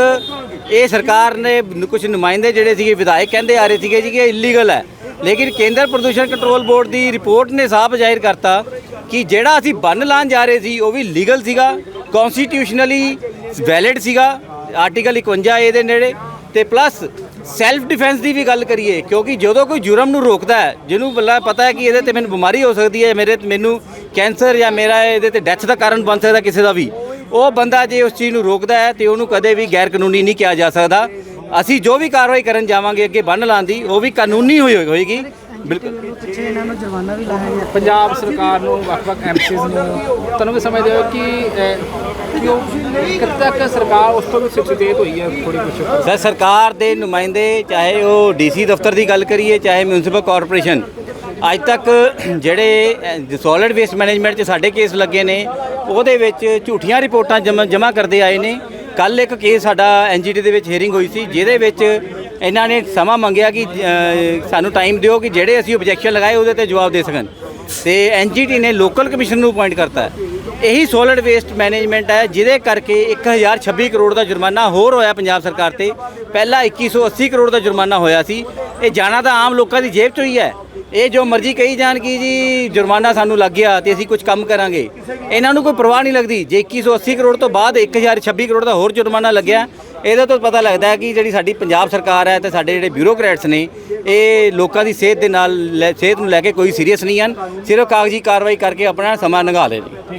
F: ਇਹ ਸਰਕਾਰ ਨੇ ਕੁਝ ਨੁਮਾਇੰਦੇ ਜਿਹੜੇ ਸੀਗੇ, ਵਿਧਾਇਕ ਕਹਿੰਦੇ ਆ ਰਹੇ ਸੀਗੇ ਜੀ ਕਿ ਇਹ ਇਲੀਗਲ ਹੈ। ਲੇਕਿਨ ਕੇਂਦਰ ਪ੍ਰਦੂਸ਼ਣ ਕੰਟਰੋਲ ਬੋਰਡ ਦੀ ਰਿਪੋਰਟ ਨੇ ਸਾਫ਼ ਜ਼ਾਹਿਰ ਕਰਤਾ ਕਿ ਜਿਹੜਾ ਅਸੀਂ ਬੰਨ ਲਾਉਣ ਜਾ ਰਹੇ ਸੀ, ਉਹ ਵੀ ਲੀਗਲ ਸੀਗਾ ਕਨਸਟੀਟਿਊਸ਼ਨਲੀ ਵੈਲਿਡ ਸੀਗਾ ਆਰਟੀਕਲ 51 ਏ ਦੇ ਨੇੜੇ। ਤੇ ਪਲੱਸ ਸੈਲਫ ਡਿਫੈਂਸ ਦੀ ਵੀ ਗੱਲ ਕਰੀਏ, ਕਿਉਂਕਿ ਜਦੋਂ ਕੋਈ ਜੁਰਮ ਨੂੰ ਰੋਕਦਾ ਹੈ, ਜਿਹਨੂੰ ਬੱਲਾ ਪਤਾ ਹੈ ਕਿ ਇਹਦੇ ਤੇ ਮੈਨੂੰ ਬਿਮਾਰੀ ਹੋ ਸਕਦੀ ਹੈ, ਮੇਰੇ ਮੈਨੂੰ ਕੈਂਸਰ ਜਾਂ ਮੇਰਾ ਇਹਦੇ ਤੇ ਡੈਥ ਦਾ ਕਾਰਨ ਬਣ ਸਕਦਾ ਕਿਸੇ ਦਾ ਵੀ। ਉਹ ਬੰਦਾ ਜੇ ਉਸ ਚੀਜ਼ ਨੂੰ ਰੋਕਦਾ ਹੈ ਤੇ ਉਹਨੂੰ ਕਦੇ ਵੀ ਗੈਰ ਕਾਨੂੰਨੀ ਨਹੀਂ ਕਿਹਾ ਜਾ ਸਕਦਾ। ਅਸੀਂ ਜੋ ਵੀ ਕਾਰਵਾਈ ਕਰਨ ਜਾਵਾਂਗੇ ਅੱਗੇ ਬੰਨ ਲਾਉਣ ਦੀ ਉਹ ਵੀ ਕਾਨੂੰਨੀ ਹੋਈ ਹੋਏਗੀ। ਬਿਲਕੁਲ।
E: ਪੰਜਾਬ ਸਰਕਾਰ ਨੂੰ ਵੱਖ-ਵੱਖ ਐਮਸੀਜ਼ ਨੂੰ ਤੁਹਾਨੂੰ ਵੀ ਸਮਝਦੇ ਹੋ ਕਿ ਅਹ, ਕਿ ਉਹ ਕਿੱਥੇ ਤੱਕ ਸਰਕਾਰ ਉਸ ਤੋਂ ਵੀ ਸੁਚੇਤ ਹੋਈ ਹੈ ਥੋੜੀ ਕੁਛ?
F: ਸਰ ਸਰਕਾਰ ਦੇ ਨੁਮਾਇੰਦੇ ਚਾਹੇ ਉਹ ਡੀਸੀ ਦਫ਼ਤਰ ਦੀ ਗੱਲ ਕਰੀਏ ਚਾਹੇ ਮਿਊਨਿਸਪਲ ਕਾਰਪੋਰੇਸ਼ਨ ਅੱਜ ਤੱਕ ਜਿਹੜੇ ਸੋਲਿਡ ਵੇਸਟ ਮੈਨੇਜਮੈਂਟ 'ਚ ਸਾਡੇ ਕੇਸ ਲੱਗੇ ਨੇ, ਉਹਦੇ ਵਿੱਚ ਝੂਠੀਆਂ ਰਿਪੋਰਟਾਂ ਜਮ੍ਹਾਂ ਜਮ੍ਹਾਂ ਕਰਦੇ ਆਏ ਨੇ। ਕੱਲ ਇੱਕ ਕੇਸ ਸਾਡਾ ਐਨਜੀਟੀ ਦੇ ਵਿੱਚ ਹੀਅਰਿੰਗ ਹੋਈ ਸੀ, ਜਿਹਦੇ ਵਿੱਚ ਇਹਨਾਂ ਨੇ ਸਮਾਂ ਮੰਗਿਆ ਕਿ ਸਾਨੂੰ ਟਾਈਮ ਦਿਓ ਕਿ ਜਿਹੜੇ ਅਸੀਂ ਆਬਜੈਕਸ਼ਨ ਲਗਾਏ ਉਹਦੇ ਤੇ ਜਵਾਬ ਦੇ ਸਕਣ। ਤੇ ਐਨਜੀਟੀ ਨੇ ਲੋਕਲ ਕਮਿਸ਼ਨ ਨੂੰ ਅਪਾਇੰਟ ਕਰਤਾ ਇਹੀ ਸੋਲਿਡ ਵੇਸਟ ਮੈਨੇਜਮੈਂਟ ਹੈ, ਜਿਹਦੇ ਕਰਕੇ 1026 ਕਰੋੜ ਦਾ ਜੁਰਮਾਨਾ ਹੋਰ ਹੋਇਆ ਪੰਜਾਬ ਸਰਕਾਰ ਤੇ। ਪਹਿਲਾਂ 2180 ਕਰੋੜ ਦਾ ਜੁਰਮਾਨਾ ਹੋਇਆ ਸੀ। ਇਹ ਜਾਣਾ ਤਾਂ ਆਮ ਲੋਕਾਂ ਦੀ ਜੇਬ 'ਚੋਂ ਹੀ ਹੈ। ਇਹ ਜੋ ਮਰਜ਼ੀ ਕਹੀ ਜਾਣ ਕਿ ਜੀ ਜੁਰਮਾਨਾ ਸਾਨੂੰ ਲੱਗ ਗਿਆ ਤੇ ਅਸੀਂ ਕੁਝ ਕੰਮ ਕਰਾਂਗੇ। ਇਹਨਾਂ ਨੂੰ ਕੋਈ ਪਰਵਾਹ ਨਹੀਂ ਲੱਗਦੀ। ਜੇ 2180 ਕਰੋੜ ਤੋਂ ਬਾਅਦ 1026 ਕਰੋੜ ਦਾ ਹੋਰ ਜੁਰਮਾਨਾ ਲੱਗਿਆ, ਇਹਦੇ ਤੋਂ ਪਤਾ ਲੱਗਦਾ ਹੈ ਕਿ ਜਿਹੜੀ ਸਾਡੀ ਪੰਜਾਬ ਸਰਕਾਰ ਹੈ ਤੇ ਸਾਡੇ ਜਿਹੜੇ ਬਿਊਰੋਕਰੇਟਸ ਨੇ, ਇਹ ਲੋਕਾਂ ਦੀ ਸਿਹਤ ਦੇ ਨਾਲ ਲੈ- ਸਿਹਤ ਨੂੰ ਲੈ ਕੇ ਕੋਈ ਸੀਰੀਅਸ ਨਹੀਂ ਹਨ। ਸਿਰਫ ਕਾਗਜ਼ੀ ਕਾਰਵਾਈ ਕਰਕੇ ਆਪਣਾ ਸਮਾਂ ਲੰਘਾ ਲੈ